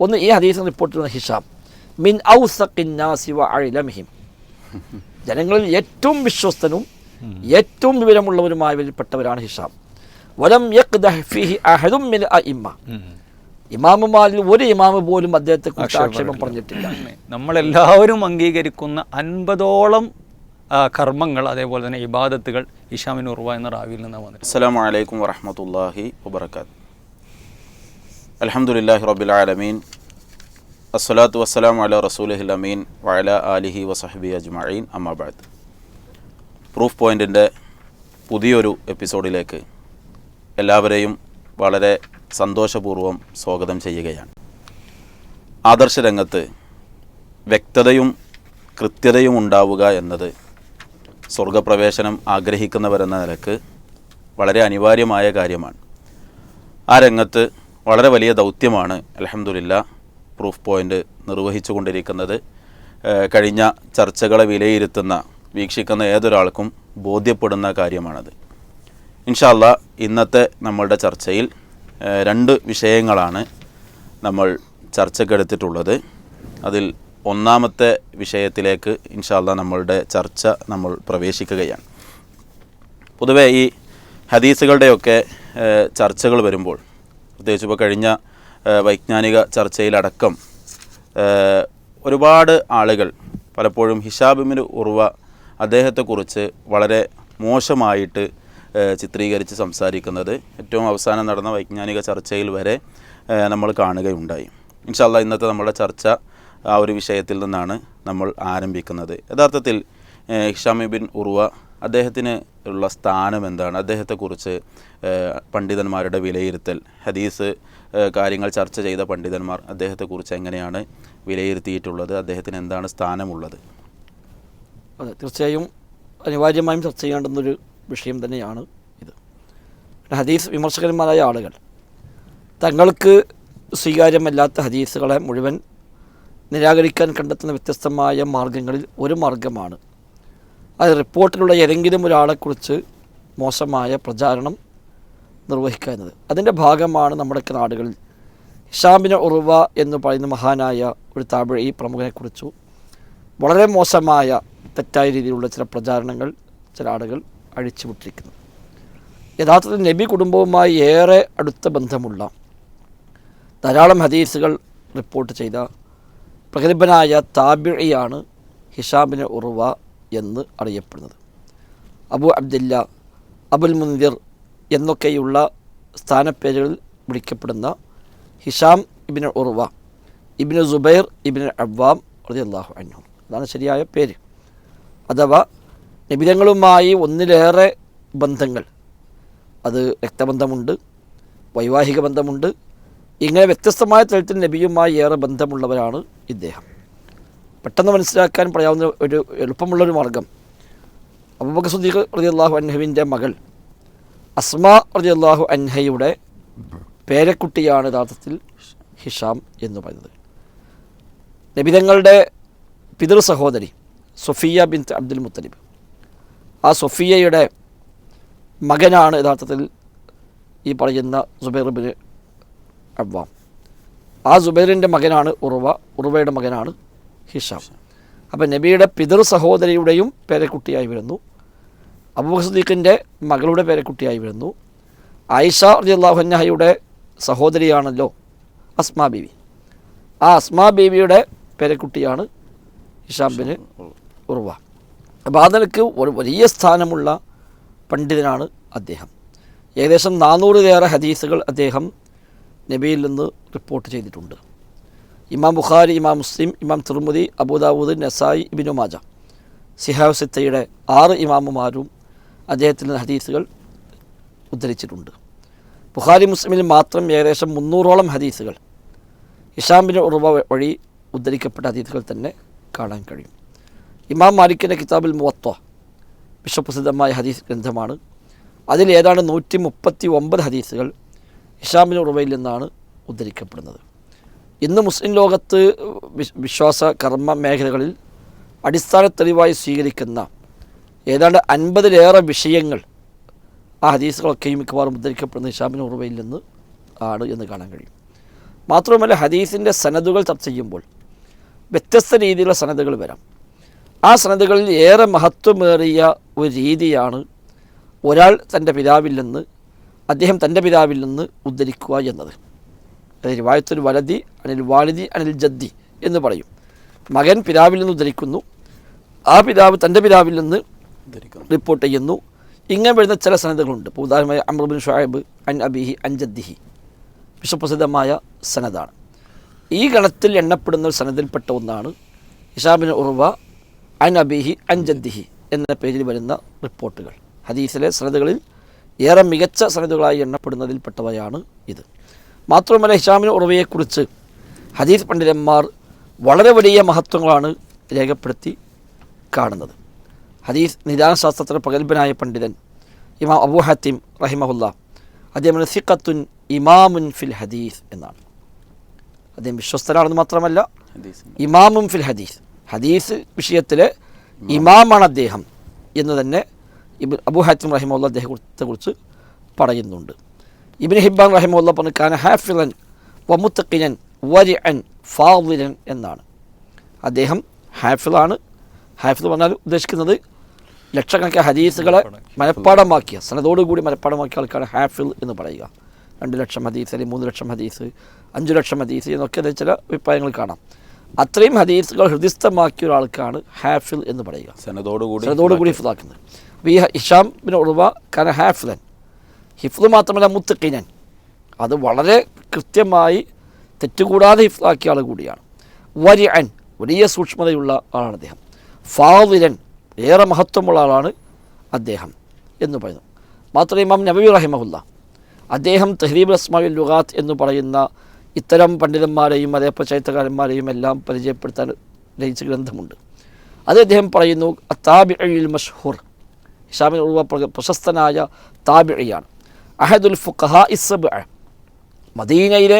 ഒന്ന് ഈ ഹദീസ് റിപ്പോർട്ട് ചെയ്യുന്ന ഹിഷാം മിൻ ഔസഖിന്നാസി വ അഇലമിഹിം. ജനങ്ങളിൽ ഏറ്റവും വിശ്വസ്തനും ഏറ്റവും വിവരമുള്ളവരുമായവരിൽപ്പെട്ടവരാണ് ഹിഷാം വലം യക് ഫീഹി അഹദും ഇമാമുമാരിൽ ഒരു ഇമാമ് പോലും അദ്ദേഹത്തെ കുറിച്ച് ആക്ഷേപം പറഞ്ഞിട്ടില്ല. നമ്മളെല്ലാവരും അംഗീകരിക്കുന്ന അൻപതോളം കർമ്മങ്ങൾ അതേപോലെ തന്നെ ഇബാദത്തുകൾ ഇഷാമിൻ ഉർവ എന്ന റാവിയിൽ നിന്ന് വന്നിട്ടുണ്ട് അസ്സലാമു അലൈക്കും വറഹമത്തല്ലാഹി വബർക്കാത്ത് അൽഹംദുലില്ലാഹി റബ്ബിൽ ആലമീൻ. അസ്സലാത്തു വസ്സലാമു അല റസൂലിഹിൽ അമീൻ വഅല ആലിഹി വസഹബി അജ്മീൻ അമ്മാബാദ് പ്രൂഫ് പോയിന്റിന്റെ പുതിയൊരു എപ്പിസോഡിലേക്ക് എല്ലാവരെയും വളരെ സന്തോഷപൂർവം സ്വാഗതം ചെയ്യുകയാണ്. ആദർശ രംഗത്ത് വ്യക്തതയും കൃത്യതയും ഉണ്ടാവുക എന്നത് സ്വർഗപ്രവേശനം ആഗ്രഹിക്കുന്നവരെന്ന നിലയ്ക്ക് വളരെ അനിവാര്യമായ കാര്യമാണ്. ആ രംഗത്ത് വളരെ വലിയ ദൗത്യമാണ് അലഹമുല്ല പ്രൂഫ് പോയിന്റ് നിർവഹിച്ചു കൊണ്ടിരിക്കുന്നത് കഴിഞ്ഞ ചർച്ചകളെ വിലയിരുത്തുന്ന വീക്ഷിക്കുന്ന ഏതൊരാൾക്കും ബോധ്യപ്പെടുന്ന കാര്യമാണത്. ഇൻഷാല്ല ഇന്നത്തെ നമ്മളുടെ ചർച്ചയിൽ രണ്ട് വിഷയങ്ങളാണ് നമ്മൾ ചർച്ചക്കെടുത്തിട്ടുള്ളത്. അതിൽ ഒന്നാമത്തെ വിഷയത്തിലേക്ക് ഇൻഷാല്ല നമ്മളുടെ ചർച്ച നമ്മൾ പ്രവേശിക്കുകയാണ്. പൊതുവേ ഈ ഹദീസുകളുടെയൊക്കെ ചർച്ചകൾ വരുമ്പോൾ പ്രത്യേകിച്ച് ഇപ്പോൾ കഴിഞ്ഞ വൈജ്ഞാനിക ചർച്ചയിലടക്കം ഒരുപാട് ആളുകൾ പലപ്പോഴും ഹിഷാബിമിന് ഉർവ അദ്ദേഹത്തെക്കുറിച്ച് വളരെ മോശമായിട്ട് ചിത്രീകരിച്ച് സംസാരിക്കുന്നത് ഏറ്റവും അവസാനം നടന്ന വൈജ്ഞാനിക ചർച്ചയിൽ വരെ നമ്മൾ കാണുകയുണ്ടായി. ഇൻഷാല്ല ഇന്നത്തെ നമ്മുടെ ചർച്ച ആ ഒരു വിഷയത്തിൽ നിന്നാണ് നമ്മൾ ആരംഭിക്കുന്നത്. യഥാർത്ഥത്തിൽ ഹിഷാമി ബിൻ ഉർവ അദ്ദേഹത്തിന് ഉള്ള സ്ഥാനം എന്താണ്? അദ്ദേഹത്തെക്കുറിച്ച് പണ്ഡിതന്മാരുടെ വിലയിരുത്തൽ ഹദീസ് കാര്യങ്ങൾ ചർച്ച ചെയ്ത പണ്ഡിതന്മാർ അദ്ദേഹത്തെക്കുറിച്ച് എങ്ങനെയാണ് വിലയിരുത്തിയിട്ടുള്ളത്? അദ്ദേഹത്തിന് എന്താണ് സ്ഥാനമുള്ളത്? അതെ തീർച്ചയായും അനിവാര്യമായും ചർച്ച ചെയ്യേണ്ടുന്നൊരു വിഷയം തന്നെയാണ് ഇത്. ഹദീസ് വിമർശകന്മാരായ ആളുകൾ തങ്ങൾക്ക് സ്വീകാര്യമല്ലാത്ത ഹദീസുകളെ മുഴുവൻ നിരാകരിക്കാൻ കണ്ടെത്തുന്ന വ്യത്യസ്തമായ മാർഗങ്ങളിൽ ഒരു മാർഗമാണ് അത് റിപ്പോർട്ടിലുള്ള ഏതെങ്കിലും ഒരാളെക്കുറിച്ച് മോശമായ പ്രചാരണം നിർവഹിക്കുക എന്നത്. അതിന്റെ ഭാഗമാണ് നമ്മുടെയൊക്കെ നാടുകളിൽ. ഹിഷാമിന് ഉറുവ എന്ന് പറയുന്ന മഹാനായ ഒരു താപിഴ ഈ പ്രമുഖനെക്കുറിച്ചു വളരെ മോശമായ തെറ്റായ രീതിയിലുള്ള ചില പ്രചാരണങ്ങൾ ചില ആളുകൾ അഴിച്ചുവിട്ടിരിക്കുന്നു. യഥാർത്ഥത്തിൽ നബി കുടുംബവുമായി ഏറെ അടുത്ത ബന്ധമുള്ള ധാരാളം ഹദീസുകൾ റിപ്പോർട്ട് ചെയ്ത പ്രഗത്ഭനായ താബിഴിയാണ് ഹിഷാബിന് ഉറുവ എന്ന് അറിയപ്പെടുന്നത്. അബു അബ്ദില്ല അബുൽ മുന്തിർ എന്നൊക്കെയുള്ള സ്ഥാനപ്പേരുകളിൽ വിളിക്കപ്പെടുന്ന ഹിഷാം ഇബിന് ഉർവ ഇബിന് സുബൈർ ഇബിന് അബ്വാം റളിയല്ലാഹു അന്നു അതാണ് ശരിയായ പേര്. അഥവാ നിബിധങ്ങളുമായി ഒന്നിലേറെ ബന്ധങ്ങൾ. അത് രക്തബന്ധമുണ്ട് വൈവാഹിക ബന്ധമുണ്ട്. ഇങ്ങനെ വ്യത്യസ്തമായ തരത്തിൽ നബിയുമായി ഏറെ ബന്ധമുള്ളവരാണ് ഇദ്ദേഹം. പെട്ടെന്ന് മനസ്സിലാക്കാൻ പറയാവുന്ന ഒരു എളുപ്പമുള്ളൊരു മാർഗം. അബൂബക്കർ സുദ്ദീഖ് അള്ളാഹു അൻഹുവിന്റെ മകൾ അസ്മ റതി അള്ളാഹു അൻഹയുടെ പേരക്കുട്ടിയാണ് യഥാർത്ഥത്തിൽ ഹിഷാം എന്ന് പറയുന്നത്. നബിതങ്ങളുടെ പിതൃ സഹോദരി സൊഫിയ ബിൻ അബ്ദുൽ മുത്തലിബ്. ആ സൊഫിയയുടെ മകനാണ് യഥാർത്ഥത്തിൽ ഈ പറയുന്ന സുബൈർ ബിൻ അബ്വാം ആ സുബൈറിന്റെ മകനാണ് ഉറുവ ഉറുവയുടെ മകനാണ് ഹിഷാം. അപ്പം നബിയുടെ പിതൃ സഹോദരിയുടെയും പേരക്കുട്ടിയായി വരുന്നു. അബൂബക്കർ മകളുടെ പേരക്കുട്ടിയായി വരുന്നു. ആയിഷ റളിയല്ലാഹുഅൻഹയുടെ സഹോദരിയാണല്ലോ അസ്മാ ബീവി. ആ അസ്മാ ബീവിയുടെ പേരക്കുട്ടിയാണ് ഹിഷാം ബിൻ ഉറുവ അപ്പോൾ നിലയ്ക്ക് ഒരു വലിയ സ്ഥാനമുള്ള പണ്ഡിതനാണ് അദ്ദേഹം. ഏകദേശം നാനൂറിലേറെ ഹദീസുകൾ അദ്ദേഹം നബിയിൽ നിന്ന് റിപ്പോർട്ട് ചെയ്തിട്ടുണ്ട്. ഇമാം ബുഖാരി ഇമാം മുസ്ലിം ഇമാം തിർമുദി അബൂദാവൂദ് നസായി ഇബിനു മാജ. സിഹാവ് സിത്തയുടെ ആറ് ഇമാമുമാരും അദ്ദേഹത്തിൽ ഹദീസുകൾ ഉദ്ധരിച്ചിട്ടുണ്ട്. ബുഖാരി മുസ്ലിമിൽ മാത്രം ഏകദേശം മുന്നൂറോളം ഹദീസുകൾ ഇഷാമിന്റെ ഉറവ വഴി ഉദ്ധരിക്കപ്പെട്ട ഹദീസുകൾ തന്നെ കാണാൻ കഴിയും. ഇമാം മാലിക്കിന്റെ കിതാബിൽ മുവത്വ വിശ്വപ്രസിദ്ധമായ ഹദീസ് ഗ്രന്ഥമാണ്. അതിൽ ഏതാണ്ട് നൂറ്റി മുപ്പത്തി ഒമ്പത് ഹദീസുകൾ ഇഷാമിന്റെ ഉറവയിൽ നിന്നാണ് ഉദ്ധരിക്കപ്പെടുന്നത്. ഇന്ന് മുസ്ലിം ലോകത്ത് വിശ്വാസ കർമ്മ മേഖലകളിൽ അടിസ്ഥാന തെളിവായി സ്വീകരിക്കുന്ന ഏതാണ്ട് അൻപതിലേറെ വിഷയങ്ങൾ ആ ഹദീസുകളൊക്കെയും മിക്കവാറും ഉദ്ധരിക്കപ്പെടുന്ന ഇഷാമിന് ഉറവയിൽ നിന്ന് ആണ് എന്ന് കാണാൻ കഴിയും. മാത്രവുമല്ല ഹദീസിന്റെ സനദുകൾ ചർച്ച ചെയ്യുമ്പോൾ വ്യത്യസ്ത രീതിയിലുള്ള സനദുകൾ വരാം. ആ സനദുകളിൽ ഏറെ മഹത്വമേറിയ ഒരു രീതിയാണ് ഒരാൾ തന്റെ പിതാവിൽ നിന്ന് അദ്ദേഹം തന്റെ പിതാവിൽ നിന്ന് ഉദ്ധരിക്കുക എന്നത്. വായത്തൊരു വലതി അനിൽ വാലിദി അനിൽ ജദ്ദി എന്ന് പറയും. മകൻ പിതാവിൽ നിന്ന് ഉദ്ധരിക്കുന്നു. ആ പിതാവ് തന്റെ പിതാവിൽ നിന്ന് ധരിക്കുന്നു റിപ്പോർട്ട് ചെയ്യുന്നു. ഇങ്ങനെ വരുന്ന ചില സനദുകളുണ്ട്. ഇപ്പോൾ ഉദാഹരണമായി അമ്രബിൻ ഷുഹൈബ് അൻ അബിഹി അൻ ജദ്ദിഹി. വിശ്വപ്രസിദ്ധമായ സനദാണ്. ഈ ഗണത്തിൽ എണ്ണപ്പെടുന്ന ഒരു സനദിൽപ്പെട്ട ഒന്നാണ് ഇഷാബിൻ ഉർവ അൻ അബിഹി അൻ ജദ്ദിഹി എന്ന പേരിൽ വരുന്ന റിപ്പോർട്ടുകൾ. ഹദീസിലെ സനദുകളിൽ ഏറെ മികച്ച സനദുകളായി എണ്ണപ്പെടുന്നതിൽപ്പെട്ടവയാണ് ഇത്. മാത്രമല്ല ഹിഷാമിന് ഉറവയെക്കുറിച്ച് ഹദീസ് പണ്ഡിതന്മാർ വളരെ വലിയ മഹത്വങ്ങളാണ് രേഖപ്പെടുത്തി കാണുന്നത്. ഹദീസ് നിദാനശാസ്ത്രത്തിന് പ്രഗത്ഭനായ പണ്ഡിതൻ ഇമാം അബു ഹത്തിം റഹിമഹുല്ല അദ്ദേഹം സിഖത്തുൻ ഇമാമുൻ ഫിൽ ഹദീസ് എന്നാണ്. അദ്ദേഹം വിശ്വസ്തനാണെന്ന് മാത്രമല്ല ഇമാമും ഫിൽ ഹദീസ്. ഹദീസ് വിഷയത്തിലെ ഇമാമാണ് അദ്ദേഹം എന്ന് തന്നെ ഇബ് അബു ഹാത്തിം റഹിമുള്ള അദ്ദേഹത്തെ കുറിച്ച് പറയുന്നുണ്ട്. ഇബിൻ ഹിബാൻ റഹിമുള്ള പറഞ്ഞു കാന ഹാഫിലൻ വമുത്തക്കിനൻ വരി അൻ ഫാവിരൻ എന്നാണ്. അദ്ദേഹം ഹാഫിലാണ്. ഹാഫിൽ പറഞ്ഞാൽ ഉദ്ദേശിക്കുന്നത് ലക്ഷക്കണക്കിന് ഹദീസുകളെ മനഃപ്പാടമാക്കിയ സനതോടുകൂടി മനഃപ്പാടമാക്കിയ ആൾക്കാണ് ഹാഫിൽ എന്ന് പറയുക. രണ്ട് ലക്ഷം ഹദീസ് അല്ലെങ്കിൽ മൂന്ന് ലക്ഷം ഹദീസ് അഞ്ച് ലക്ഷം ഹദീസ് എന്നൊക്കെ ചില അഭിപ്രായങ്ങൾ കാണാം. അത്രയും ഹദീസുകൾ ഹൃദയസ്ഥമാക്കിയ ഒരാൾക്കാണ് ഹാഫിൽ എന്ന് പറയുക. സനതോടുകൂടി സനതോടുകൂടി ഹിഫ്ലാക്കുന്നത് അപ്പോൾ ഈ ഇഷാം പിന്നെ ഉറവ കാരണം ഹാഫിലൻ. ഹിഫ്ല് മാത്രമല്ല മുത്തക്കീനൻ അത് വളരെ കൃത്യമായി തെറ്റുകൂടാതെ ഹിഫ്ലാക്കിയ ആൾ കൂടിയാണ്. വരി അൻ വലിയ സൂക്ഷ്മതയുള്ള ആളാണ് അദ്ദേഹം. ഫാവിരൻ ഏറെ മഹത്വമുള്ള ആളാണ് അദ്ദേഹം എന്ന് പറയുന്നു. മാത്രമേ ഇമാം നബി റഹിമഹുല്ല അദ്ദേഹം തെഹ്രീബ് അസ്മാവിൽ ലുഗാത്ത് എന്ന് പറയുന്ന ഇത്തരം പണ്ഡിതന്മാരെയും അതേപോലെ ചരിത്രകാരന്മാരെയും എല്ലാം പരിചയപ്പെടുത്താൻ രചിച്ച ഗ്രന്ഥമുണ്ട്. അത് അദ്ദേഹം പറയുന്നു താബിഅയിൽ മഷ്ഹൂർ. ഇഷാമിൻ പ്രശസ്തനായ താബിഅയാണ് അഹദുൽ ഫുഖഹ ഇസബ് മദീനയിലെ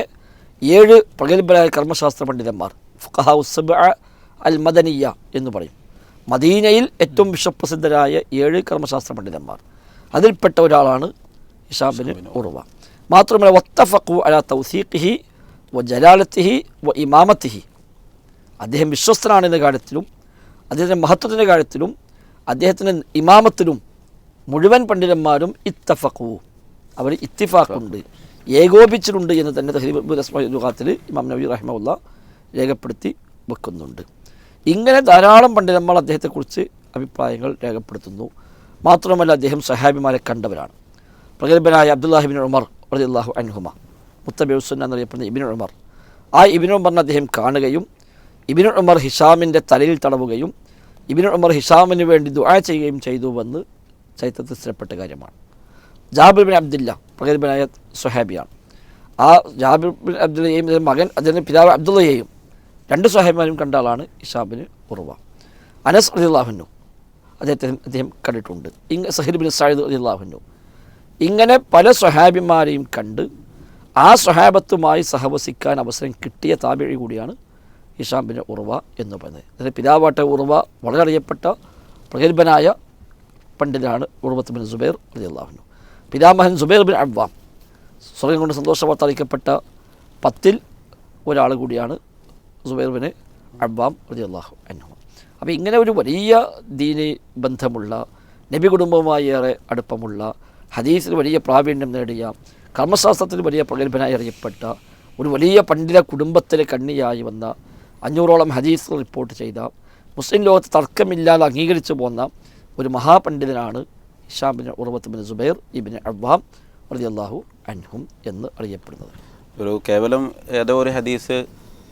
ഏഴ് പ്രഗത്ഭരായ കർമ്മശാസ്ത്ര പണ്ഡിതന്മാർ ഫുഖഹ ഉസബ് അൽ മദനിയ എന്ന് പറയും. മദീനയിൽ ഏറ്റവും വിശ്വപ്രസിദ്ധരായ ഏഴ് കർമ്മശാസ്ത്ര പണ്ഡിതന്മാർ. അതിൽപ്പെട്ട ഒരാളാണ് ഇഷാബിന് ഉറുവ മാത്രമല്ല വത്തഫഖു അല തൗസീഖിഹി വ ജലാലത്തിഹി വ ഇമാമത്തിഹി. അദ്ദേഹം വിശ്വസ്തനാണെന്ന കാര്യത്തിലും അദ്ദേഹത്തിന്റെ മഹത്വത്തിന്റെ കാര്യത്തിലും അദ്ദേഹത്തിന്റെ ഇമാമത്തിലും മുഴുവൻ പണ്ഡിതന്മാരും ഇത്തഫഖു. അവർ ഇത്തിഫാഖുണ്ട് ഏകോപിച്ചിട്ടുണ്ട് എന്ന് തന്നെ തഹീബുൽ ഇമാം നബി റഹ്മുല്ല രേഖപ്പെടുത്തി വെക്കുന്നുണ്ട്. ഇങ്ങനെ ധാരാളം പണ്ഡിതന്മാർ അദ്ദേഹത്തെക്കുറിച്ച് അഭിപ്രായങ്ങൾ രേഖപ്പെടുത്തുന്നു. മാത്രമല്ല അദ്ദേഹം സഹാബിമാരെ കണ്ടവരാണ്. പ്രഗത്ഭനായ അബ്ദുല്ലാഹിബിൻ ഉമർ റളിയല്ലാഹു അൻഹുമ. മുത്തബിഉസുന്ന എന്നറിയപ്പെടുന്ന ഇബിൻ ഉമർ. ആ ഇബിൻ ഉമറിനെ അദ്ദേഹം കാണുകയും ഇബിൻ ഉമർ ഹിഷാമിന്റെ തലയിൽ തടവുകയും ഇബിൻ ഉമർ ഹിഷാമിന് വേണ്ടി ദുആ ചെയ്യുകയും ചെയ്തുവെന്ന് ചരിത്രത്തിൽ സ്ഥിരപ്പെട്ട കാര്യമാണ്. ജാബിർ ബിൻ അബ്ദുല്ല പ്രഗത്ഭനായ സുഹാബിയാണ്. ആ ജാബിർ ബിൻ അബ്ദുള്ളയെയും ഇതിന്റെ മകൻ അദ്ദേഹത്തിന്റെ പിതാവ് അബ്ദുള്ളയെയും രണ്ട് സുഹാബിമാരും കണ്ട ആളാണ് ഇഷാബിന് ഉറവ. അനസ് അലിള്ളാഹുനു അദ്ദേഹത്തെ അദ്ദേഹം കണ്ടിട്ടുണ്ട്. ഇങ്ങനെ സഹിർ ബിൻ അലി അള്ളാഹുനു ഇങ്ങനെ പല സ്വഹാബിമാരെയും കണ്ട് ആ സ്വഹാബത്തുമായി സഹവസിക്കാൻ അവസരം കിട്ടിയ താബിഴി കൂടിയാണ് ഇഷാം ബിൻ ഉറവ എന്ന് പറയുന്നത്. അതായത് പിതാവാട്ട ഉറവ വളരെ അറിയപ്പെട്ട പ്രഗത്ഭനായ പണ്ഡിതനാണ് ഉറവത്ത് ബിൻ സുബൈർ അലിയല്ലാഹുനു പിതാമഹൻ സുബൈർ ബിൻ അബ്വാം സ്വർഗം കൊണ്ട് സന്തോഷ വാർത്ത അറിയിക്കപ്പെട്ട പത്തിൽ ഒരാൾ കൂടിയാണ് സുബൈർ ബിൻ അബ്വാം അള്ളാഹു അൻഹു. അപ്പോൾ ഇങ്ങനെ ഒരു വലിയ ദീനി ബന്ധമുള്ള നബി കുടുംബവുമായി ഏറെ അടുപ്പമുള്ള ഹദീസിൽ വലിയ പ്രാവീണ്യം നേടിയ കർമ്മശാസ്ത്രത്തിൽ വലിയ പ്രഗത്ഭനായി അറിയപ്പെട്ട ഒരു വലിയ പണ്ഡിത കുടുംബത്തിലെ കണ്ണിയായി വന്ന അഞ്ഞൂറോളം ഹദീസ് റിപ്പോർട്ട് ചെയ്ത മുസ്ലിം ലോകത്ത് തർക്കമില്ലാതെ അംഗീകരിച്ചു പോന്ന ഒരു മഹാപണ്ഡിതനാണ് ഹിഷാം ബിൻ ഉറവത്ത് ബിൻ സുബൈർ ഇബിൻ അബ്വാം റളിയല്ലാഹു അൻഹും എന്ന് അറിയപ്പെടുന്നത്. ഒരു കേവലം ഏതോ ഒരു ഹദീസ്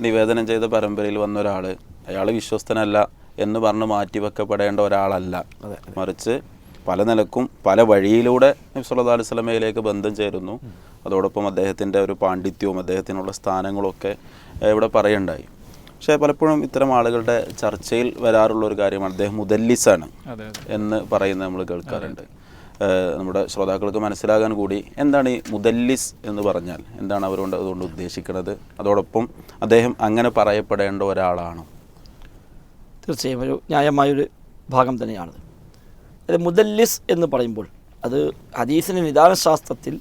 നിവേദനം ചെയ്ത പരമ്പരയിൽ വന്ന ഒരാൾ അയാൾ വിശ്വസ്തനല്ല എന്ന് പറഞ്ഞ് മാറ്റിവെക്കപ്പെടേണ്ട ഒരാളല്ല. മറിച്ച് പല നിലക്കും പല വഴിയിലൂടെ നബി സല്ലല്ലാഹു അലൈഹി വസല്ലമയിലേക്ക് ബന്ധം ചേരുന്നു. അതോടൊപ്പം അദ്ദേഹത്തിന്റെ ഒരു പാണ്ഡിത്യവും അദ്ദേഹത്തിനുള്ള സ്ഥാനങ്ങളൊക്കെ ഇവിടെ പറയുണ്ടായി. പക്ഷേ പലപ്പോഴും ഇത്തരം ആളുകളുടെ ചർച്ചയിൽ വരാറുള്ള ഒരു കാര്യമാണ്. അദ്ദേഹം മുദല്ലിസാണ് അതെ എന്ന് പറയുന്നത് നമ്മൾ കേൾക്കാറുണ്ട്. നമ്മുടെ ശ്രോതാക്കൾക്ക് മനസ്സിലാകാൻ കൂടി എന്താണ് ഈ മുദല്ലിസ് എന്ന് പറഞ്ഞാൽ? എന്താണ് അവരോട് അതുകൊണ്ട് ഉദ്ദേശിക്കുന്നത്? അതോടൊപ്പം അദ്ദേഹം അങ്ങനെ പറയപ്പെടേണ്ട ഒരാളാണോ? തീർച്ചയായും ഒരു ന്യായമായൊരു ഭാഗം തന്നെയാണ്. അത് മുദല്ലിസ് എന്ന് പറയുമ്പോൾ അത് ഹദീസിന്റെ നിദാനശാസ്ത്രത്തിൽ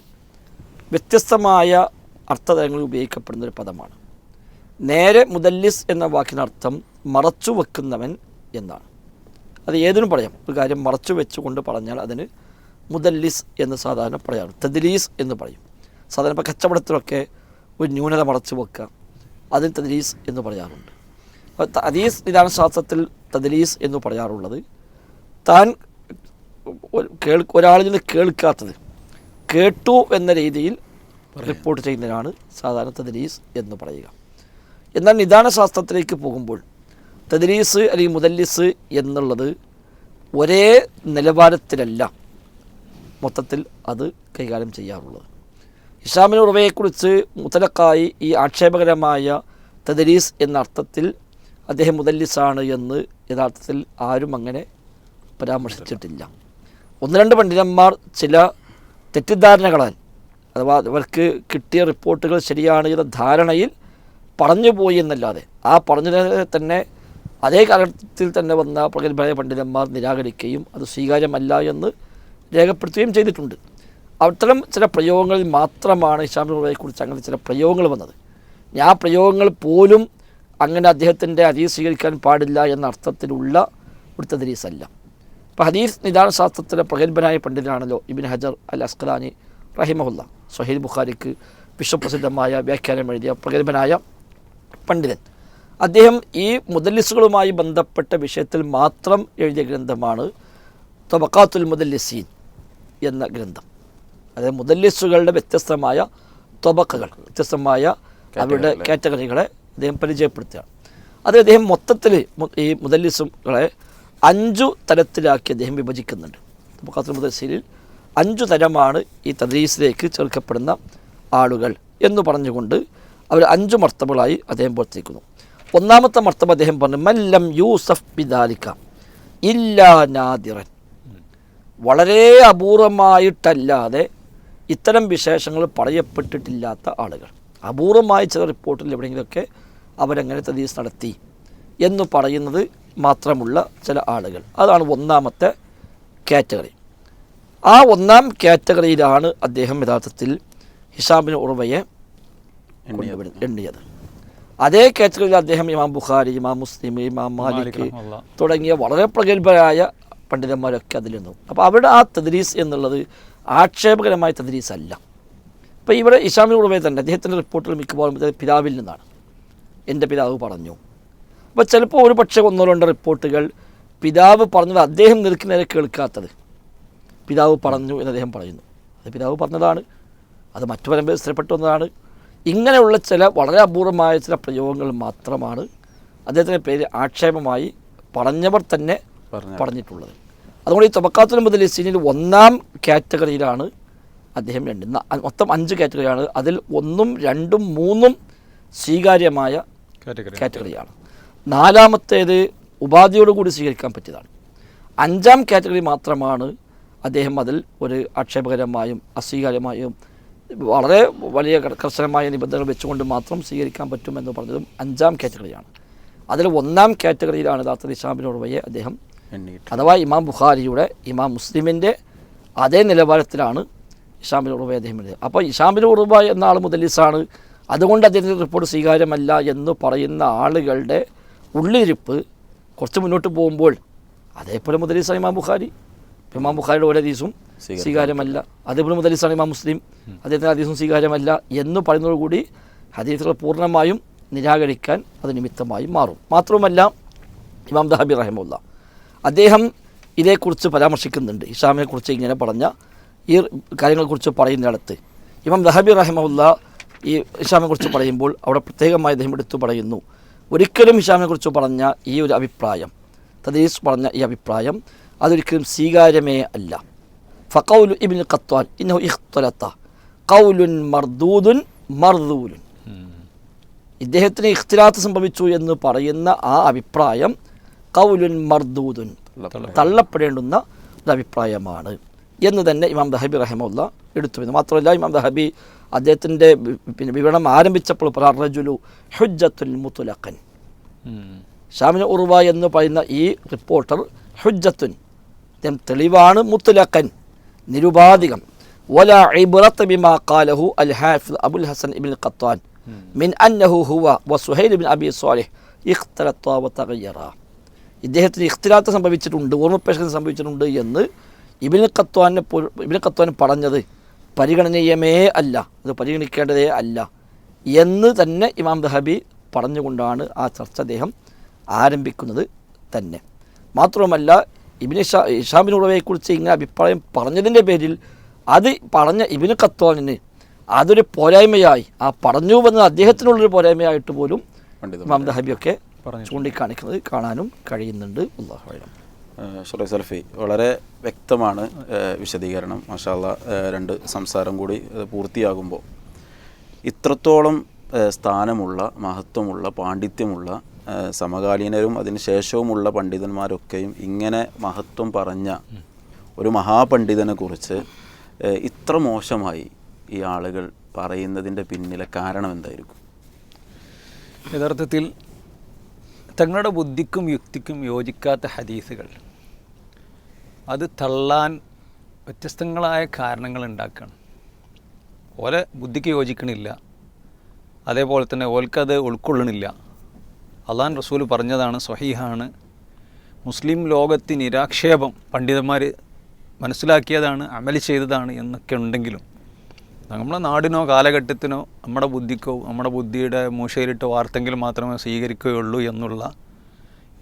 വ്യത്യസ്തമായ അർത്ഥതലങ്ങളിൽ ഉപയോഗിക്കപ്പെടുന്ന ഒരു പദമാണ്. നേരെ മുദല്ലിസ് എന്ന വാക്കിനർത്ഥം മറച്ചു വെക്കുന്നവൻ എന്നാണ്. അത് ഏതിനും പറയാം. ഒരു കാര്യം മറച്ചു വെച്ചുകൊണ്ട് പറഞ്ഞാൽ അതിന് മുദല്ലിസ് എന്ന് സാധാരണ പറയാറ്. തദ്ലീസ് എന്ന് പറയും. സാധാരണ ഇപ്പോൾ കച്ചവടത്തിലൊക്കെ ഒരു ന്യൂനത മറച്ചു വെക്കുക. അതിന് തദ്ലീസ് എന്ന് പറയാറുണ്ട്. അപ്പോൾ തദീസ് നിദാന ശാസ്ത്രത്തിൽ തദ്ലീസ് എന്ന് പറയാറുള്ളത് താൻ കേൾ ഒരാളിൽ നിന്ന് കേൾക്കാത്തത് കേട്ടു എന്ന രീതിയിൽ റിപ്പോർട്ട് ചെയ്യുന്നതിനാണ് സാധാരണ തദ്ലീസ് എന്ന് പറയുക. എന്നാൽ നിദാന ശാസ്ത്രത്തിലേക്ക് പോകുമ്പോൾ തദരീസ് അല്ലെങ്കിൽ മുദല്ലിസ് എന്നുള്ളത് ഒരേ നിലവാരത്തിലല്ല മൊത്തത്തിൽ അത് കൈകാര്യം ചെയ്യാറുള്ളത്. ഇഷാമിന് ഉറവയെക്കുറിച്ച് മുത്തലക്കായി ഈ ആക്ഷേപകരമായ തദരീസ് എന്ന അർത്ഥത്തിൽ അദ്ദേഹം മുതല്ലിസാണ് എന്ന് യഥാർത്ഥത്തിൽ ആരും അങ്ങനെ പരാമർശിച്ചിട്ടില്ല. ഒന്ന് രണ്ട് പണ്ഡിതന്മാർ ചില തെറ്റിദ്ധാരണകളാൽ അഥവാ അവർക്ക് കിട്ടിയ റിപ്പോർട്ടുകൾ ശരിയാണ് എന്ന ധാരണയിൽ പറഞ്ഞു പോയി എന്നല്ലാതെ. ആ പറഞ്ഞതിനെ തന്നെ അതേ കാലത്തിൽ തന്നെ വന്ന പ്രഗത്ഭരായ പണ്ഡിതന്മാർ നിരാകരിക്കുകയും അത് സ്വീകാര്യമല്ല എന്ന് രേഖപ്പെടുത്തുകയും ചെയ്തിട്ടുണ്ട്. അത്തരം ചില പ്രയോഗങ്ങളിൽ മാത്രമാണ് ഇസ്ലാമിനെക്കുറിച്ച് അങ്ങനെ ചില പ്രയോഗങ്ങൾ വന്നത്. ആ പ്രയോഗങ്ങൾ പോലും അങ്ങനെ അദ്ദേഹത്തിന്റെ ഹദീസ് സ്വീകരിക്കാൻ പാടില്ല എന്ന അർത്ഥത്തിലുള്ള ഒരു തദ്രീസല്ല. അപ്പോൾ ഹദീസ് നിദാന ശാസ്ത്രത്തിലെ പ്രഗത്ഭനായ പണ്ഡിതനാണല്ലോ ഇബിൻ ഹജർ അൽ അസ്കലാനി റഹിമഹുല്ല. സഹീൽ ബുഖാരിക്ക് വിശ്വപ്രസിദ്ധമായ വ്യാഖ്യാനം എഴുതിയ പ്രഗത്ഭനായ പണ്ഡിതൻ. അദ്ദേഹം ഈ മുദല്ലിസുകളുമായി ബന്ധപ്പെട്ട വിഷയത്തിൽ മാത്രം എഴുതിയ ഗ്രന്ഥമാണ് തൊബക്കാത്തുൽ മുദല്ലിസീൻ എന്ന ഗ്രന്ഥം. അതായത് മുദല്ലിസുകളുടെ വ്യത്യസ്തമായ തൊബക്കകൾ വ്യത്യസ്തമായ അവരുടെ കാറ്റഗറികളെ അദ്ദേഹം പരിചയപ്പെടുത്തുകയാണ്. അത് അദ്ദേഹം മൊത്തത്തിൽ ഈ മുദല്ലിസുകളെ അഞ്ചു തരത്തിലാക്കി അദ്ദേഹം വിഭജിക്കുന്നുണ്ട്. തൊബക്കാത്തുൽ മുദല്ലിസീനിൽ അഞ്ചു തരമാണ് ഈ തദ്രീസിലേക്ക് ചേർക്കപ്പെടുന്ന ആളുകൾ എന്ന് പറഞ്ഞുകൊണ്ട് അവർ അഞ്ച് മർത്തബുകളായി അദ്ദേഹം പുറത്തേക്കുന്നു. ഒന്നാമത്തെ മർത്തബ അദ്ദേഹം പറഞ്ഞു മല്ലം യൂസഫ് ബിദാലിക്ക ഇല്ലാ നാദിറൻ. വളരെ അപൂർവമായിട്ടല്ലാതെ ഇത്തരം വിശേഷങ്ങൾ പറയപ്പെട്ടിട്ടില്ലാത്ത ആളുകൾ. അപൂർവമായ ചില റിപ്പോർട്ടിൽ എവിടെയെങ്കിലുമൊക്കെ അവരങ്ങനെ തദീസ് നടത്തി എന്ന് പറയുന്നത് മാത്രമുള്ള ചില ആളുകൾ. അതാണ് ഒന്നാമത്തെ കാറ്റഗറി. ആ ഒന്നാം കാറ്റഗറിയിലാണ് അദ്ദേഹം യഥാർത്ഥത്തിൽ ഹിഷാബിന് ഉറവയെ എണ്ണിയത്. അതേ കാറ്റഗറിയിൽ അദ്ദേഹം ഇമാം ബുഖാരി ഇമാം മുസ്ലിം ഇമാം മാലിക് തുടങ്ങിയ വളരെ പ്രഗത്ഭരായ പണ്ഡിതന്മാരൊക്കെ അതിൽ നിന്നു. അപ്പോൾ അവിടെ ആ തദ്രീസ് എന്നുള്ളത് ആക്ഷേപകരമായ തദ്രീസ് അല്ല. ഇപ്പോൾ ഇവിടെ ഇഷാമി ഉടമയെ തന്നെ അദ്ദേഹത്തിന്റെ റിപ്പോർട്ടിൽ മിക്കവാറും പിതാവിൽ നിന്നാണ്. എന്റെ പിതാവ് പറഞ്ഞു. അപ്പോൾ ചിലപ്പോൾ ഒരു പക്ഷേ ഒന്നോ രണ്ടോ റിപ്പോർട്ടുകൾ പിതാവ് പറഞ്ഞത് അദ്ദേഹം നിൽക്കുന്നവരെ കേൾക്കാത്തത്. പിതാവ് പറഞ്ഞു എന്ന് അദ്ദേഹം പറയുന്നു. അത് പിതാവ് പറഞ്ഞതാണ്. അത് മറ്റു പരമ്പര സ്ഥിരപ്പെട്ടു വന്നതാണ്. ഇങ്ങനെയുള്ള ചില വളരെ അപൂർവമായ ചില പ്രയോഗങ്ങൾ മാത്രമാണ് അദ്ദേഹത്തിന്റെ പേര് ആക്ഷേപമായി പറഞ്ഞവർ തന്നെ പറഞ്ഞിട്ടുള്ളത്. അതുകൊണ്ട് ഈ തൊബക്കാത്തുൽ മുതൽ സീനിൽ ഒന്നാം കാറ്റഗറിയിലാണ് അദ്ദേഹം രണ്ട് മൊത്തം അഞ്ച് കാറ്റഗറിയാണ്. അതിൽ ഒന്നും രണ്ടും മൂന്നും സ്വീകാര്യമായ കാറ്റഗറിയാണ്. നാലാമത്തേത് ഉപാധിയോടുകൂടി സ്വീകരിക്കാൻ പറ്റിയതാണ്. അഞ്ചാം കാറ്റഗറി മാത്രമാണ് അദ്ദേഹം അതിൽ ഒരു ആക്ഷേപകരമായും അസ്വീകാര്യമായും വളരെ വലിയ കർ- കർശനമായ നിബന്ധനകൾ വെച്ചുകൊണ്ട് മാത്രം സ്വീകരിക്കാൻ പറ്റുമെന്ന് പറഞ്ഞതും അഞ്ചാം കാറ്റഗറിയാണ്. അതിൽ ഒന്നാം കാറ്റഗറിയിലാണ് ദാത്ത ഇസ്ലാമിന് ഉറവയെ അദ്ദേഹം അഥവാ ഇമാം ബുഖാരിയുടെ ഇമാം മുസ്ലിമിന്റെ അതേ നിലവാരത്തിലാണ് ഇഷാമിൽ ഉറുബ അദ്ദേഹം എഴുതിയത്. അപ്പോൾ ഇഷാമിൽ ഉറുബ എന്ന ആൾ മുതലിസാണ്. അതുകൊണ്ട് അദ്ദേഹത്തിന്റെ റിപ്പോർട്ട് സ്വീകാര്യമല്ല എന്ന് പറയുന്ന ആളുകളുടെ ഉള്ളിരിപ്പ് കുറച്ച് മുന്നോട്ട് പോകുമ്പോൾ അതേപോലെ മുതലിസാണ് ഇമാം ബുഖാരി. ഇമാം ബുഖാരിയുടെ ഒരു ഹദീസും സ്വീകാര്യമല്ല. അതേപോലെ മുതലിസാണ് ഇമാം മുസ്ലിം. അദ്ദേഹത്തിന്റെ ഹദീസും സ്വീകാര്യമല്ല എന്ന് പറയുന്നതോടുകൂടി ഹദീസുകൾ പൂർണമായും നിരാകരിക്കാൻ അത് നിമിത്തമായി മാറും. മാത്രവുമല്ല ഇമാം ദഹബി റഹിമുള്ള അദ്ദേഹം ഇതേക്കുറിച്ച് പരാമർശിക്കുന്നുണ്ട്. ഇഷാമിനെക്കുറിച്ച് ഇങ്ങനെ പറഞ്ഞ ഈ കാര്യങ്ങളെക്കുറിച്ച് പറയുന്നിടത്ത്. ഇമാം ദഹബി റഹമുല്ല ഈ ഇഷാമിനെക്കുറിച്ച് പറയുമ്പോൾ അവിടെ പ്രത്യേകമായി അദ്ദേഹം എടുത്തു പറയുന്നു. ഒരിക്കലും ഇഷാമിനെക്കുറിച്ച് പറഞ്ഞ ഈ ഒരു അഭിപ്രായം തദീസ് പറഞ്ഞ ഈ അഭിപ്രായം അതൊരിക്കലും സ്വീകാര്യമേ അല്ല. ഫക്കൗലു ഇബിൻ ഖത്വാൻ ഇന്നഹു ഇഖ്തലത്ത കൗലുൻ മർദൂദുൻ മർദൂലുൻ. ഇദ്ദേഹത്തിന് ഇഖ്തിലാത്ത് സംഭവിച്ചു എന്ന് പറയുന്ന ആ അഭിപ്രായം കൗലുൻ മർദൂദുൻ തള്ളപ്പെടേണ്ടുന്ന ഒരു അഭിപ്രായമാണ് എന്ന് തന്നെ ഇമാം ദഹബി റഹമുല്ല എടുത്തു വരുന്നു മാത്രമല്ല ഇമാം ദഹബി അദ്ദേഹത്തിന്റെ പിന്നെ വിവരണം ആരംഭിച്ചപ്പോൾ റജുലു ഹുജ്ജത്തുൽ മുത്തുലക്കൻ ഷാമിന് ഉറുവ എന്ന് പറയുന്ന ഈ റിപ്പോർട്ടർ ഹുജ്ജത്തുൻ സത്യം തെളിവാണ് മുത്തലക്കൻ നിരുപാധികം. ولا ഇബ്രത്ത് بما قاله الحافظ ഹാഫിദ് الحسن ഹസൻ القطان من മിൻ هو وسهيل بن സുഹൈൽ صالح അബി وتغيرا ഇഖ്തലത്വ തഗയ്യറ. ഇദ്ദേഹത്തിന് ഇഖ്തിലാത്ത് സംഭവിച്ചിട്ടുണ്ട് ഓർമ്മപ്പേഷൻ സംഭവിച്ചിട്ടുണ്ട് എന്ന് ഇബിൻ ഖത്വാനെ ഇബിൻ ഖത്വാൻ പറഞ്ഞത് പരിഗണനീയമേ അല്ല അത് പരിഗണിക്കേണ്ടതേ അല്ല എന്ന് തന്നെ ഇമാം ദഹബി പറഞ്ഞുകൊണ്ടാണ് ആ ചർച്ച അദ്ദേഹം ആരംഭിക്കുന്നത് തന്നെ. മാത്രവുമല്ല ഇബിന് ഷാ ഇഷാബിൻ ഉറവയെക്കുറിച്ച് ഇങ്ങനെ അഭിപ്രായം പറഞ്ഞതിന്റെ പേരിൽ അത് പറഞ്ഞ ഇബിന് ഖത്വാനിന് അതൊരു പോരായ്മയായി. ആ പറഞ്ഞു വന്നത് അദ്ദേഹത്തിനുള്ളൊരു പോരായ്മയായിട്ട് പോലും മുഹമ്മദ് ഹബിയൊക്കെ ചൂണ്ടിക്കാണിക്കുന്നത് കാണാനും കഴിയുന്നുണ്ട്. ഷുറൈ സൽഫി വളരെ വ്യക്തമാണ് വിശദീകരണം. മഷാല്ല രണ്ട് സംസാരം കൂടി പൂർത്തിയാകുമ്പോൾ ഇത്രത്തോളം സ്ഥാനമുള്ള മഹത്വമുള്ള പാണ്ഡിത്യമുള്ള സമകാലീനരും അതിനുശേഷവുമുള്ള പണ്ഡിതന്മാരൊക്കെയും ഇങ്ങനെ മഹത്വം പറഞ്ഞ ഒരു മഹാപണ്ഡിതനെ കുറിച്ച് ഇത്ര മോശമായി ഈ ആളുകൾ പറയുന്നതിന്റെ പിന്നിലെ കാരണം എന്തായിരിക്കും? യഥാർത്ഥത്തിൽ തങ്ങളുടെ ബുദ്ധിക്കും യുക്തിക്കും യോജിക്കാത്ത ഹദീസുകൾ അത് തള്ളാൻ വ്യത്യസ്തങ്ങളായ കാരണങ്ങൾ ഉണ്ടാക്കണം. ഓലെ ബുദ്ധിക്ക് യോജിക്കണില്ല. അതേപോലെ തന്നെ ഓൽക്കത് ഉൾക്കൊള്ളണില്ല. അള്ളാൻ റസൂൽ പറഞ്ഞതാണ് സ്വഹീഹാണ്. മുസ്ലിം ലോകത്ത് നിരാക്ഷേപം പണ്ഡിതന്മാർ മനസ്സിലാക്കിയതാണ് അമലി ചെയ്തതാണ് എന്നൊക്കെ ഉണ്ടെങ്കിലും നമ്മുടെ നാടിനോ കാലഘട്ടത്തിനോ നമ്മുടെ ബുദ്ധിക്കോ നമ്മുടെ ബുദ്ധിയുടെ മൂശയിലിട്ട് വാർത്തെങ്കിൽ മാത്രമേ സ്വീകരിക്കുകയുള്ളൂ എന്നുള്ള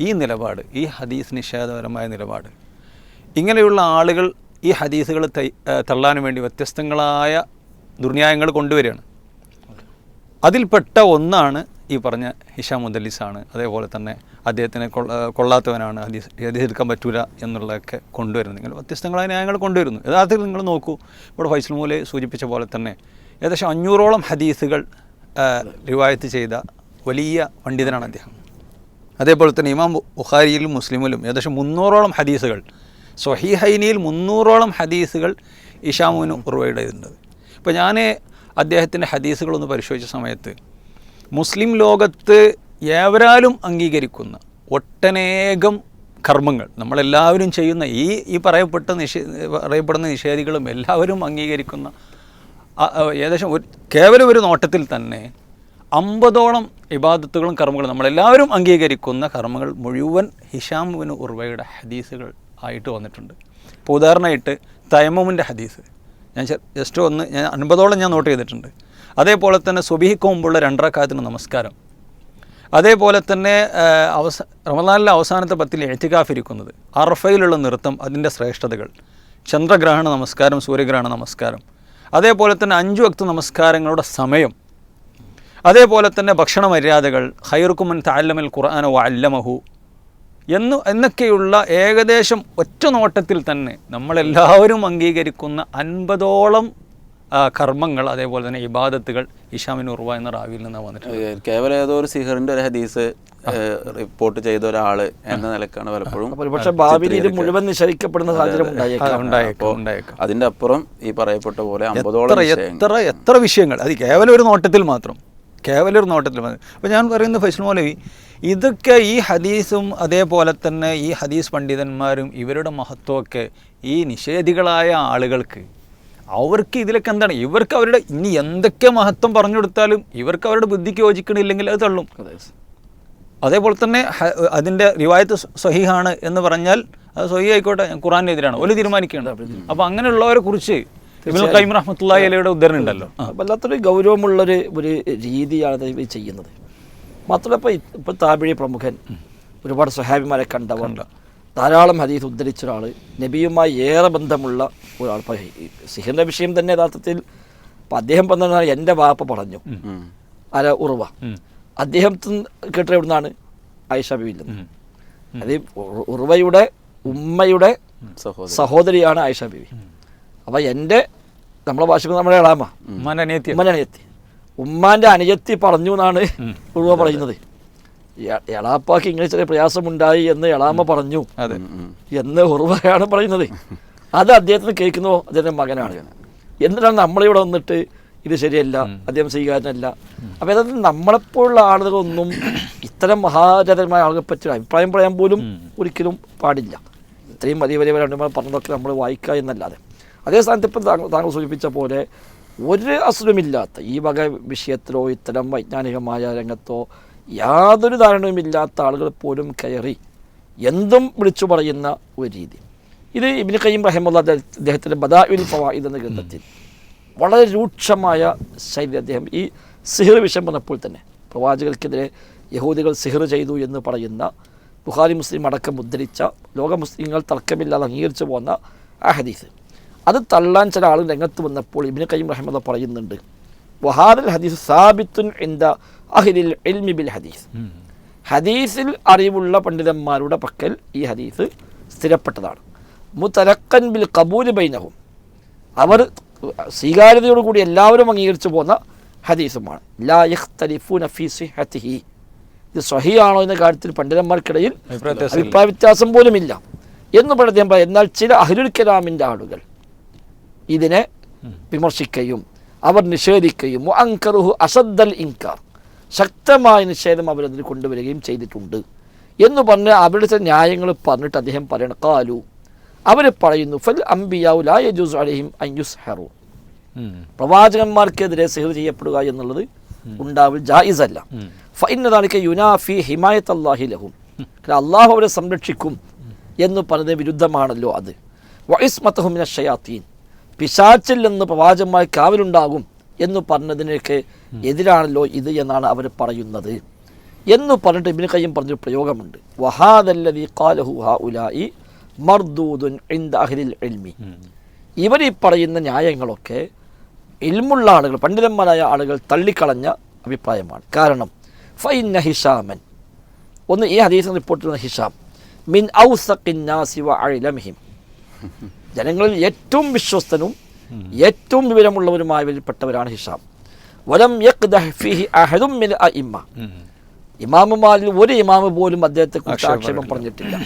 ഈ നിലപാട് ഈ ഹദീസ് നിഷേധപരമായ നിലപാട്. ഇങ്ങനെയുള്ള ആളുകൾ ഈ ഹദീസുകൾ തള്ളാൻ വേണ്ടി വ്യത്യസ്തങ്ങളായ ദുർന്യായങ്ങൾ കൊണ്ടുവരികയാണ്. അതിൽപ്പെട്ട ഒന്നാണ് ഈ പറഞ്ഞ ഹിഷാം മുദല്ലിസാണ്. അതേപോലെ തന്നെ അദ്ദേഹത്തിനെ കൊള്ള കൊള്ളാത്തവനാണ്. ഹദീസ് എടുക്കാൻ പറ്റൂല എന്നുള്ളതൊക്കെ കൊണ്ടുവരുന്നത് നിങ്ങൾ വ്യത്യസ്തങ്ങളായ ന്യായങ്ങൾ കൊണ്ടുവരുന്നു. യഥാർത്ഥത്തിൽ നിങ്ങൾ നോക്കൂ. ഇവിടെ ഫൈസൽ മൂലെ സൂചിപ്പിച്ച പോലെ തന്നെ ഏകദേശം അഞ്ഞൂറോളം ഹദീസുകൾ റിവായത്ത് ചെയ്ത വലിയ പണ്ഡിതനാണ് അദ്ദേഹം. അതേപോലെ തന്നെ ഇമാം ബുഖാരിയിലും മുസ്ലിമിലും ഏകദേശം മുന്നൂറോളം ഹദീസുകൾ സ്വഹീഹൈനിയിൽ മുന്നൂറോളം ഹദീസുകൾ ഇഷാമുവിന് ഉറവയുടേതുണ്ട്. ഇപ്പോൾ ഞാൻ അദ്ദേഹത്തിന്റെ ഹദീസുകളൊന്ന് പരിശോധിച്ച സമയത്ത് മുസ്ലിം ലോകത്ത് ഏവരാലും അംഗീകരിക്കുന്ന ഒട്ടനേകം കർമ്മങ്ങൾ. നമ്മളെല്ലാവരും ചെയ്യുന്ന ഈ ഈ പറയപ്പെട്ട നിഷേ പറയപ്പെടുന്ന നിഷേധികളും എല്ലാവരും അംഗീകരിക്കുന്ന ഏകദേശം ഒരു കേവലം ഒരു നോട്ടത്തിൽ തന്നെ അമ്പതോളം ഇബാദത്തുകളും കർമ്മങ്ങളും നമ്മളെല്ലാവരും അംഗീകരിക്കുന്ന കർമ്മങ്ങൾ മുഴുവൻ ഹിഷാമുവിന് ഉർവയുടെ ഹദീസുകൾ ആയിട്ട് വന്നിട്ടുണ്ട്. ഇപ്പോൾ ഉദാഹരണമായിട്ട് തയമമിന്റെ ഹദീസ്. ഞാൻ ജസ്റ്റ് ഒന്ന് ഞാൻ അൻപതോളം ഞാൻ നോട്ട് ചെയ്തിട്ടുണ്ട്. അതേപോലെ തന്നെ സുബിഹിക്ക് മുമ്പുള്ള രണ്ടരക്കാലത്തിന് നമസ്കാരം. അതേപോലെ തന്നെ അവസ റമദാനിലെ അവസാനത്തെ പത്തിൽ എഴുത്തിക്കാഫിരിക്കുന്നത് അറഫയിലുള്ള നൃത്തം അതിന്റെ ശ്രേഷ്ഠതകൾ. ചന്ദ്രഗ്രഹണ നമസ്കാരം സൂര്യഗ്രഹണ നമസ്കാരം. അതേപോലെ തന്നെ അഞ്ചു വക്ത നമസ്കാരങ്ങളുടെ സമയം. അതേപോലെ തന്നെ ഭക്ഷണ മര്യാദകൾ ഹൈർക്കുമൻ താല്ലമൽ ഖുർആാനോ അല്ലമഹു. എന്ന് എന്നൊക്കെയുള്ള ഏകദേശം ഒറ്റ നോട്ടത്തിൽ തന്നെ നമ്മളെല്ലാവരും അംഗീകരിക്കുന്ന അൻപതോളം കർമ്മങ്ങൾ അതേപോലെ തന്നെ ഇബാദത്തുകൾ ഇഷാമിൻ ഉർവ എന്ന റാവിയിൽ നിന്നാണ് വന്നിട്ടുള്ളത്. കേവലം ഏതോ ഒരു സിഹറിന്റെ ഒരു ഹദീസ് റിപ്പോർട്ട് ചെയ്ത ഒരാൾ എന്ന നിലക്കാണ് പലപ്പോഴും ഭാവിയിൽ ഇത് മുഴുവൻ നിഷേധിക്കപ്പെടുന്ന സാഹചര്യം ഉണ്ടായേക്കാം. അതിന്റെ അപ്പുറം ഈ പറയപ്പെട്ട പോലെ അമ്പതോളം എത്ര വിഷയങ്ങൾ. എത്ര എത്ര വിഷയങ്ങൾ. അത് കേവലം ഒരു നോട്ടത്തിൽ മാത്രം. കേവലം ഒരു നോട്ടത്തിൽ മാത്രം. അപ്പോൾ ഞാൻ പറയുന്ന ഫൈസൽ മൗലവി ഇതൊക്കെ ഈ ഹദീസും അതേപോലെ തന്നെ ഈ ഹദീസ് പണ്ഡിതന്മാരും ഇവരുടെ മഹത്വമൊക്കെ ഈ നിഷേധികളായ ആളുകൾക്ക് അവർക്ക് ഇതിലൊക്കെ എന്താണ്? ഇവർക്ക് അവരുടെ ഇനി എന്തൊക്കെ മഹത്വം പറഞ്ഞു കൊടുത്താലും ഇവർക്ക് അവരുടെ ബുദ്ധിക്ക് യോജിക്കണില്ലെങ്കിൽ അത് തള്ളും. അതേപോലെ തന്നെ അതിന്റെ റിവായത്ത് സഹിഹാണ് എന്ന് പറഞ്ഞാൽ അത് സഹി ആയിക്കോട്ടെ ഖുറാനെതിരാണ് ഒരു തീരുമാനിക്കേണ്ടത് അപ്പോൾ അങ്ങനെയുള്ളവരെ കുറിച്ച് അലയുടെ ഉദ്ധരണി ഉണ്ടല്ലോ. വല്ലാത്തൊരു ഗൗരവമുള്ളൊരു ഒരു രീതിയാണ് ഇവർ ചെയ്യുന്നത്. മാത്രമല്ല ഇപ്പോൾ ഇപ്പോൾ താപിഴി പ്രമുഖൻ ഒരുപാട് സഹാബിമാരെ കണ്ടവർ ധാരാളം ഹദീസ് ഉദ്ധരിച്ച ഒരാൾ നബിയുമായി ഏറെ ബന്ധമുള്ള ഒരാൾ. സിഹിറിന്റെ വിഷയം തന്നെ യഥാർത്ഥത്തിൽ അപ്പം അദ്ദേഹം പറഞ്ഞാൽ എന്റെ വാപ്പ പറഞ്ഞു. അല ഉറവ. അദ്ദേഹം കേട്ട എവിടുന്നാണ്? ആയിഷ ബിബിയിൽ നിന്ന്. അത് ഉറ- ഉറവയുടെ ഉമ്മയുടെ സഹോദരിയാണ് ആയിഷ ബിബി അപ്പം എന്റെ നമ്മളെ ഭാഷ നമ്മുടെ ഇളാമ ഉമ്മാന്റെ അനിയത്തി. ഉമ്മന്റെ അനിയത്തി. ഉമ്മാന്റെ അനിയത്തി പറഞ്ഞു എന്നാണ് ഉറവ പറയുന്നത്. എളാപ്പാക്ക് ഇങ്ങനെ ചെറിയ പ്രയാസമുണ്ടായി എന്ന് എളാമ പറഞ്ഞു. അതെ. എന്ന് ഉറവയാണ് പറയുന്നത്. അത് അദ്ദേഹത്തിന് കേൾക്കുന്നോ? അദ്ദേഹത്തിന്റെ മകനാണ്. എന്നിട്ടാണ് നമ്മളിവിടെ വന്നിട്ട് ഇത് ശരിയല്ല അദ്ദേഹം സ്വീകാരനല്ല അപ്പോൾ യഥാർത്ഥത്തിൽ നമ്മളെപ്പോലുള്ള ആളുകളൊന്നും ഇത്തരം മഹാരഥന്മാരായ ആളുകളെ പറ്റി അഭിപ്രായം പറയാൻ പോലും ഒരിക്കലും പാടില്ല. ഇത്രയും വലിയ വലിയ പണ്ഡിതന്മാർ പറഞ്ഞതൊക്കെ നമ്മൾ വായിക്കുക എന്നല്ലാതെ. അതേ സ്ഥാനത്ത് ഇപ്പം താങ്കൾ താങ്കൾ സൂചിപ്പിച്ച പോലെ ഒരു അസുഖമില്ലാത്ത ഈ വക വിഷയത്തിലോ ഇത്തരം വൈജ്ഞാനികമായ രംഗത്തോ യാതൊരു ധാരണയുമില്ലാത്ത ആളുകൾ പോലും കയറി എന്തും വിളിച്ചു പറയുന്ന ഒരു രീതി. ഇത് ഇബിന് കയ്യം റഹിമുള്ള അദ്ദേഹത്തിന്റെ ബദായുൽ ഫവായിദ് എന്ന ഗ്രന്ഥത്തിൽ വളരെ രൂക്ഷമായ ശൈലി അദ്ദേഹം ഈ സിഹിർ വിഷയം വന്നപ്പോൾ തന്നെ പ്രവാചകർക്കെതിരെ യഹൂദികൾ സിഹിർ ചെയ്തു എന്ന് പറയുന്ന ബുഹാരി മുസ്ലിം അടക്കം ഉദ്ധരിച്ച ലോക മുസ്ലിങ്ങൾ തർക്കമില്ലാതെ അംഗീകരിച്ചു പോകുന്ന ആ ഹദീസ്. അത് തള്ളാൻ ചില ആളുകൾ രംഗത്ത് വന്നപ്പോൾ ഇബിന് കയ്യം റഹമുള്ള പറയുന്നുണ്ട് വഹാദൽ ഹദീസ് സാബിത്തുൻ ഇന്ത അഹിലിൽ ഇൽമി ബിൽ ഹദീസ്. ഹദീസിൽ അറിവുള്ള പണ്ഡിതന്മാരുടെ പക്കൽ ഈ ഹദീസ് സ്ഥിരപ്പെട്ടതാണ്. മുത്തലക്കൻ ബിൽ കബൂൽ ബൈനഹും. അവർ സ്വീകാര്യതയോടുകൂടി എല്ലാവരും അംഗീകരിച്ചു പോന്ന ഹദീസുമാണ്. ലാ യഖ്തലിഫു ഫീ സിഹത്തിഹി ഇത് സ്വഹിയാണോ എന്ന കാര്യത്തിൽ പണ്ഡിതന്മാർക്കിടയിൽ അഭിപ്രായ വ്യത്യാസം പോലുമില്ല. എന്ന് പറഞ്ഞ എന്നാൽ ചില അഹ്ലുൽ കലാമിന്റെ ആളുകൾ ഇതിനെ വിമർശിക്കുകയും അവർ നിഷേധിക്കുകയും അങ്കറുഹു അസദ്ദൽ ഇൻകാർ ശക്തമായ നിഷേധം അവരതിന് കൊണ്ടുവരികയും ചെയ്തിട്ടുണ്ട്. എന്ന് പറഞ്ഞ് അവരുടെ ന്യായങ്ങൾ പറഞ്ഞിട്ട് അദ്ദേഹം പറയണം കാലു അവർ പറയുന്നു ഫൽ അംബിയാവു ലാ യജൂസ് അലഹിം അയ്യുസ് ഹെറു പ്രവാചകന്മാർക്കെതിരെ സിഹർ ചെയ്യപ്പെടുക എന്നുള്ളത് ഉണ്ടാവിൽ ജായിസ് അല്ല ഫൈനതാണിക്ക് യുനാഫി ഹിമായത്ത് അള്ളാഹി ലഹും അള്ളാഹു അവരെ സംരക്ഷിക്കും എന്ന് പറഞ്ഞത് വിരുദ്ധമാണല്ലോ അത്. വൈസ്മത്തഹുമിന ഷയാത്തീൻ. പിശാച്ചിൽ നിന്ന് പ്രവാചന്മാർ കാവലുണ്ടാകും എന്ന് പറഞ്ഞതിനൊക്കെ എതിരാണല്ലോ ഇത് എന്നാണ് അവർ പറയുന്നത്. എന്ന് പറഞ്ഞിട്ട് ഇബിന് കയ്യം പറഞ്ഞൊരു പ്രയോഗമുണ്ട്. വഹാദല്ലതി ഖാലഹു ഹാ ഉലായി മർദൂദുൻ അഹ്ലിൽ ഇൽമി. ഇവർ ഈ പറയുന്ന ന്യായങ്ങളൊക്കെ ഇൽമുള്ള ആളുകൾ പണ്ഡിതന്മാരായ ആളുകൾ തള്ളിക്കളഞ്ഞ അഭിപ്രായമാണ്. കാരണം ഫൈന ഹിഷാമൻ. ഒന്ന് ഈ ഹദീസ് റിപ്പോർട്ട് ചെയ്യുന്ന ഹിഷാം. മിൻ അഇലമിഹിം. ജനങ്ങളിൽ ഏറ്റവും വിശ്വസ്തനും ഏറ്റവും വിവരമുള്ളവരുമായവരിൽപ്പെട്ടവരാണ് ഹിഷാം. വലം അഇമ്മ. ഇമാമുമാരിൽ ഒരു ഇമാമ് പോലും അദ്ദേഹത്തെ കുറിച്ച് ആക്ഷേപം പറഞ്ഞിട്ടില്ല.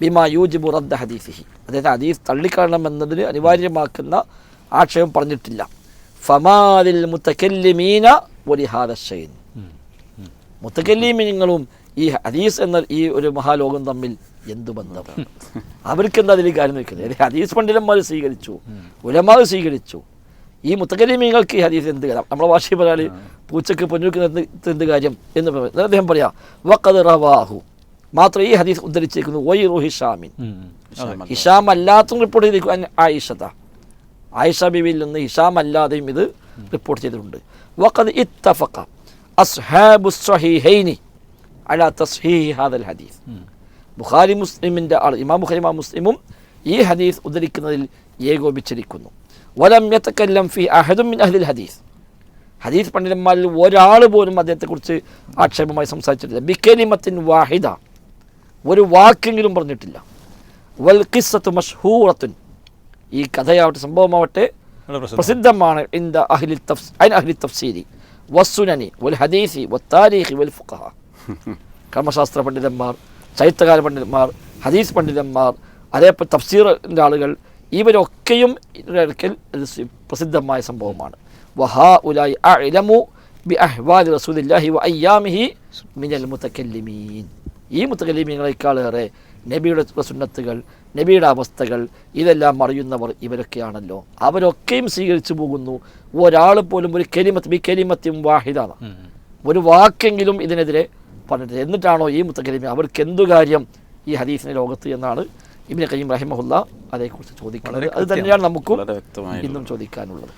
ബിമാ യൂജിബു റദ്ദ ഹദീസിഹി. അദ്ദേഹത്തെ ഹദീസ് തള്ളിക്കളണം എന്നതിന് അനിവാര്യമാക്കുന്ന ആക്ഷേപം പറഞ്ഞിട്ടില്ല. ഫമാദിൽ മുത്തക്കല്ലിമീന ഒലിഹാദ ഷൈൻ മുത്തക്കല്ലീമിങ്ങളും ഈ ഹദീസ് എന്ന ഈ ഒരു മഹാലോകം തമ്മിൽ എന്തു ബന്ധം? അവർക്ക് എന്താ അതിൽ കാര്യം നിൽക്കുന്നത്? ഹദീസ് പണ്ഡിതന്മാർ സ്വീകരിച്ചു ഉലമാർ സ്വീകരിച്ചു. ഈ മുത്തകരീമീങ്ങൾക്ക് ഈ ഹദീസ് എന്ത് കാര്യം? നമ്മളെ ഭാഷയിൽ പറയാൽ പൂച്ചക്ക് പൊന്നുക്കുന്ന എന്ത് കാര്യം എന്ന് പറയുന്നത് അദ്ദേഹം പറയാ വക്കത് റവാഹു. മാത്രം ഈ ഹദീസ് ഉദ്ധരിച്ചിരിക്കുന്നു വൈറു ഹിഷാമിൻ ഹിഷാം അല്ലാത്തും റിപ്പോർട്ട് ചെയ്തിരിക്കും ആയിഷത. ആയിഷ ബിബിയിൽ നിന്ന് ഹിഷാം അല്ലാതെയും ഇത് റിപ്പോർട്ട് ചെയ്തിട്ടുണ്ട്. വക്കത് ഇത്തഫക്ക അസ്ഹാബു സ്വഹീഹൈനി അലാ തസ്ഹീഹ് ഹാദൽ ഹദീസ്. ബുഖാരി മുസ്ലിമിന്റെ ആൾ ഇമാം ബുഖാരി ഇമാം മുസ്ലിമും ഈ ഹദീസ് ഉദ്ധരിക്കുന്നതിൽ ഏകോപിച്ചിരിക്കുന്നു. വലം യതകല്ലം ഫി അഹദും മിൻ അഹ്ലിൽ ഹദീസ്. ഹദീസ് പണ്ഡിതന്മാരിൽ ഒരാൾ പോലും അദ്ദേഹത്തെക്കുറിച്ച് ആക്ഷേപമായി സംസാരിച്ചിട്ടില്ല. ബിക്കലിമത്തിൻ വാഹിദ. ഒരു വാക്കെങ്കിലും പറഞ്ഞിട്ടില്ല. വൽ കിസ്സത്ത് മഷ്ഹൂറത്തുൻ. ഈ കഥയാവട്ടെ സംഭവമാവട്ടെ പ്രസിദ്ധമാണ് ഇൻ പ്രസിദ്ധമാണ്. ഇന്ത അഹ്ലി തഫ്സ് അൻ അഹ്ലി തഫ്സീരി. വസ്സുനനി വൽ ഹദീസി വൽ താരീഖി വൽ ഫുഖഹ കർമ്മശാസ്ത്ര പണ്ഡിതന്മാർ ചരിത്രകാര പണ്ഡിതന്മാർ ഹദീസ് പണ്ഡിതന്മാർ അതേപോലെ തഫ്സീറിന്റെ ആളുകൾ ഇവരൊക്കെയും ഇത് പ്രസിദ്ധമായ സംഭവമാണ്. വഹാ ഉലായി അഇലമു ബി അഹ്വാദി റസൂലില്ലാഹി വ അയ്യാമിഹി മിനൽ മുത്തക്കല്ലിമീൻ ഈ മുത്തക്കല്ലിമീങ്ങളെക്കാളേറെ നബിയുടെ സുന്നത്തുകൾ നബിയുടെ അവസ്ഥകൾ ഇതെല്ലാം അറിയുന്നവർ ഇവരൊക്കെയാണല്ലോ. അവരൊക്കെയും സ്വീകരിച്ചു പോകുന്നു. ഒരാൾ പോലും ഒരു കെലിമത്ത് ബി കെലിമത്തും വാഹിദാണ്. ഒരു വാക്കെങ്കിലും ഇതിനെതിരെ പറഞ്ഞിട്ട് എന്നിട്ടാണോ ഈ മുത്തക്കലിമി അവർക്ക് എന്തു കാര്യം ഈ ഹദീസിന്റെ ലോകത്ത് എന്നാണ് ഇബിന് കയ്യം റഹിമഹുല്ല അതേക്കുറിച്ച് ചോദിക്കുന്നത്. അത് തന്നെയാണ് നമുക്കും ഇന്നും ചോദിക്കാനുള്ളത്.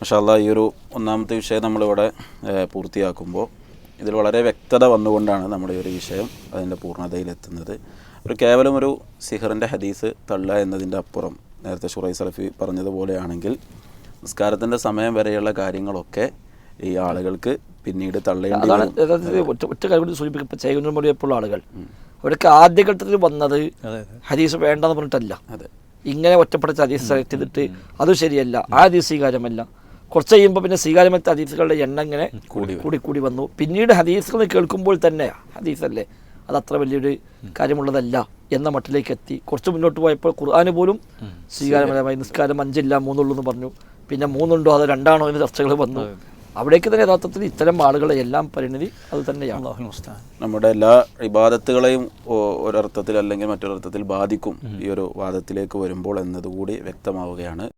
മഷാല്ല ഈ ഒരു ഒന്നാമത്തെ വിഷയം നമ്മളിവിടെ പൂർത്തിയാക്കുമ്പോൾ ഇതിൽ വളരെ വ്യക്തത വന്നുകൊണ്ടാണ് നമ്മുടെ ഈ ഒരു വിഷയം അതിന്റെ പൂർണതയിലെത്തുന്നത്. ഒരു കേവലം ഒരു സിഹറിന്റെ ഹദീസ് തള്ളുക എന്നതിന്റെ അപ്പുറം നേരത്തെ ഷുറൈ സലഫി പറഞ്ഞതുപോലെയാണെങ്കിൽ നിസ്കാരത്തിന്റെ സമയം വരെയുള്ള കാര്യങ്ങളൊക്കെ ഈ ആളുകൾക്ക് പിന്നീട് തള്ളേണ്ടി അതാണ്. യഥാർത്ഥത്തിൽ ഒറ്റ ഒറ്റ കാര്യം കൊണ്ട് സൂചിപ്പിക്കും ചെയ്യുന്നപ്പോഴുള്ള ആളുകൾ. അവർക്ക് ആദ്യഘട്ടത്തിൽ വന്നത് ഹദീസ് വേണ്ടെന്ന് പറഞ്ഞിട്ടല്ല. അതെ. ഇങ്ങനെ ഒറ്റപ്പെട്ട ഹദീസ് സെലക്ട് ചെയ്തിട്ട് അത് ശരിയല്ല. ആ ഹദീസ് സ്വീകാര്യമല്ല. കുറച്ച് കഴിയുമ്പോൾ പിന്നെ സ്വീകാര്യമറ്റ ഹദീസുകളുടെ എണ്ണം ഇങ്ങനെ കൂടി കൂടി കൂടി വന്നു. പിന്നീട് ഹദീസുകൾ കേൾക്കുമ്പോൾ തന്നെ ഹദീസല്ലേ അത് അത്ര വലിയൊരു കാര്യമുള്ളതല്ല എന്ന മട്ടിലേക്ക് എത്തി. കുറച്ച് മുന്നോട്ട് പോയപ്പോൾ ഖുർആാന് പോലും സ്വീകാര്യമലമായി നിസ്കാരം അഞ്ചില്ല മൂന്നുള്ളൂ എന്ന് പറഞ്ഞു. പിന്നെ മൂന്നുണ്ടോ അത് രണ്ടാണോ എന്ന് ചർച്ചകൾ വന്നു. അവിടേക്ക് തന്നെ യഥാർത്ഥത്തിൽ ഇത്തരം ആളുകളെ എല്ലാം പരിണിതി അത് തന്നെയാണ്. നമ്മുടെ എല്ലാ ഇബാദത്തുകളെയും ഒ- ഒരർത്ഥത്തിൽ അല്ലെങ്കിൽ മറ്റൊരർത്ഥത്തിൽ ബാധിക്കും ഈ ഒരു വാദത്തിലേക്ക് വരുമ്പോൾ എന്നതുകൂടി വ്യക്തമാവുകയാണ്.